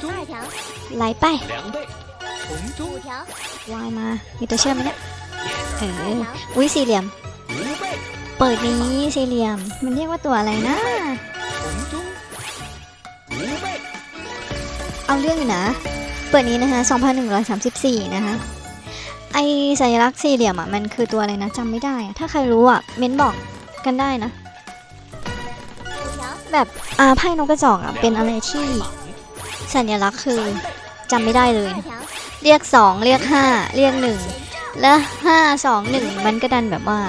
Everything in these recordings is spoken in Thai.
中二条， ไหลไป 两倍，红中五条， วายมา มีตัวเชื่อมไหมเนี่ย เอ 二 อ 条， อุ้ยสี่เหลี่ยม 五倍， เปิดนี้สี่เหลี่ยม มันเรียกว่าตัวอะไรนะ 红中五倍， เอาเรื่องอยู่นะ เปิดนี้นะคะ2,134 นะคะ ไอสัญลักษณ์สี่เหลี่ยมอ่ะ มันคือตัวอะไรนะจำไม่ได้อะถ้าใครรู้อ่ะ เม้นบอกกันได้นะ 五条， แบบอาไพ่นกกระจอกอ่ะ เป็นอะไรที่ สัญลักษณ์คือจำไม่ได้เลย เรียก 2 เรียก 5 เรียก 1 แล้ะ5 2 1 มันก็ดันแบบว่า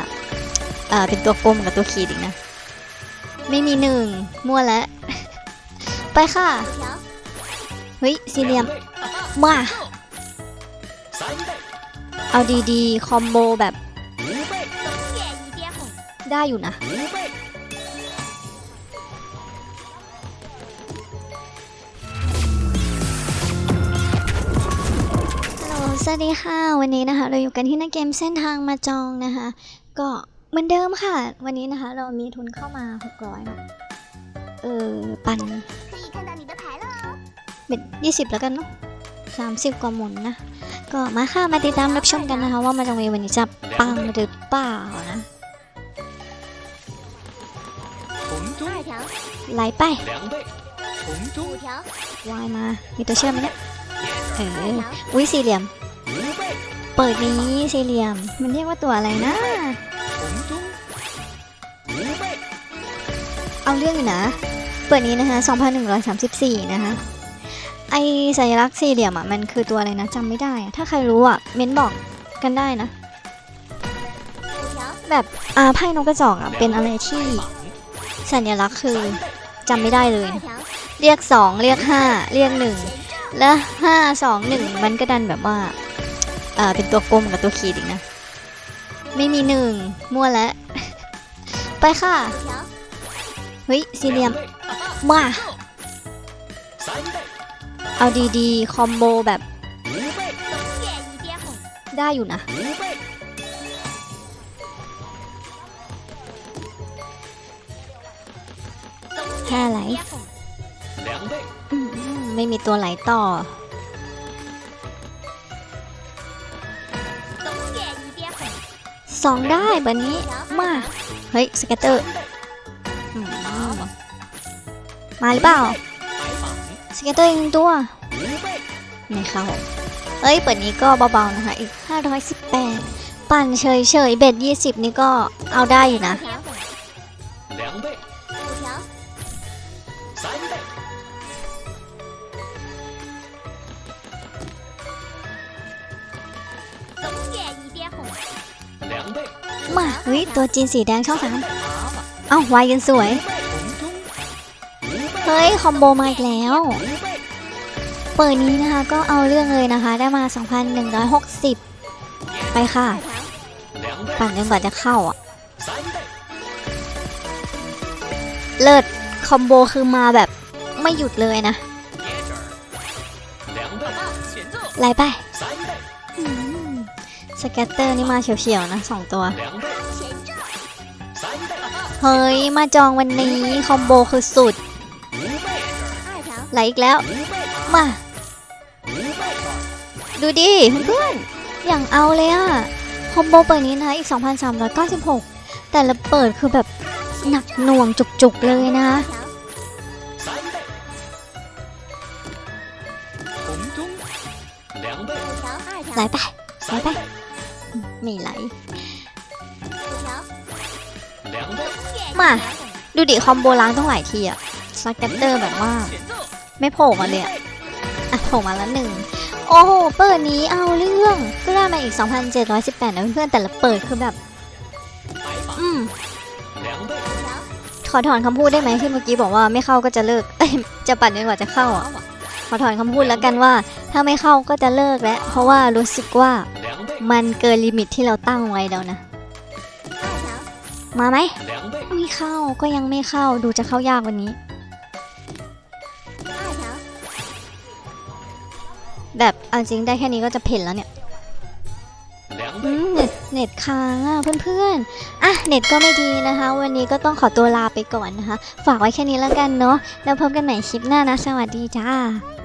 เออเป็นตัวกลมกับตัวขีดอีกนะ ไม่มีหนึ่งมั่วแล้ว ไปค่ะ เฮ้ยซีเรียมมาเอาดีๆ คอมโบแบบ ได้อยู่นะ สวัสดีค่ะ วันนี้นะคะ เราอยู่กันที่นักเกมเส้นทางมาจองนะคะ ก็เหมือนเดิมค่ะ วันนี้นะคะ เรามีทุนเข้ามา 600เนาะเออ ปันเป็น20 แล้วกันเนาะ30 กว่าหมุนนะ ก็มาค่ะ มาติดตามรับชมกันนะคะ ว่ามาจองเววันนี้จะปังหรือเปล่านะไหลไปวายมา มีตัวเชื่อมไหมเนี่ยเอออุ้ยสี่เหลี่ยม เปิดนี้สี่เหลี่ยม มันเรียกว่าตัวอะไรนะ เอาเรื่องอยู่นะ เปิดนี้นะคะ 2134 นะคะ ไอสัญลักษณ์สี่เหลี่ยมอะ มันคือตัวอะไรนะจำไม่ได้ถ้าใครรู้อะ เม้นบอกกันได้นะ แบบอาไพ่นกกระจอกอะ เป็นอะไรที่สัญลักษณ์คือจำไม่ได้เลย เรียก 2 เรียก 5 เรียก 1 และ 5 2 1 มันก็ดันแบบว่า อ่เป็นตัวกลมกับตัวขีดอีกนะ ไม่มีหนึ่งมั่วแล้ว ไปค่ะ เฮ้ยสี่เหลี่ยม มา เอาดีๆ คอมโบแบบ ได้อยู่นะ แค่ไหลไม่มีตัวไหลต่อ สองได้แบบนี้มาเฮ้ยสเก็ตเตอร์มาหรือเปล่าสเก็ตเตอร์อีกงตัวไม่เข้าเอ้ยเปิดนี้ก็เบาๆนะคะอีก 518 ปั่นเฉยๆเบ็ด20 นี่ก็เอาได้อยู่นะ มาเฮ้ยตัวจีนสีแดงช่องสามเอ้าวายกันสวย เฮ้ย คอมโบมาอีกแล้ว เปิดนี้นะคะก็เอาเรื่องเลยนะคะ ได้มา 2,160 ไปค่ะ ปั่นจนกว่าจะเข้าอะ เลิศ คอมโบคือมาแบบไม่หยุดเลยนะ ไหลไป สแกตเตอร์นี่มาเฉียวๆนะสองตัว 两倍，前奏，三倍， เฮ้ย มาจองวันนี้คอมโบคือสุด 五倍，二条， ไหลอีกแล้ว 五倍， มา 五倍， ดูดิเพื่อนๆอย่างเอาเลยอะคอมโบเปิดนี้นะอีก 2,396 แต่ละเปิดคือแบบหนักหน่วงจุกๆเลยนะ 二条，三倍，红中两倍，五条，二 ไม่ไหล มา ดูดิคอมโบล้างต้งหลายทีอะสแกตเตอร์แบบว่า ไม่โผล่มาเลยอะอะโผล่มาแล้วหนึ่ง โอ้โห เปิดนี้เอาเรื่องก็ได้มาอีก 2,718 นะเพื่อนแต่ละเปิดคือแบบ อืมขอถอนคำพูดได้ไหมที่เมื่อกี้บอกว่าไม่เข้าก็จะเลิกเอ้จะปัดนจนกว่าจะเข้าอะขอถอนคำพูดแล้วกันว่า ถ้าไม่เข้าก็จะเลิกและเพราะว่ารู้สึกว่า มันเกินลิมิตที่เราตั้งไว้แล้วนะ มาไหม ไม่เข้าก็ยังไม่เข้าดูจะเข้ายากวันนี้ แบบเอาจริงได้แค่นี้ก็จะเพ่นแล้วเนี่ยเน็ตเน็ตค้างอะเพื่อนๆ อะเน็ตก็ไม่ดีนะคะ วันนี้ก็ต้องขอตัวลาไปก่อนนะคะ ฝากไว้แค่นี้แล้วกันเนาะแล้วพบกันใหม่คลิปหน้านะ สวัสดีจ้า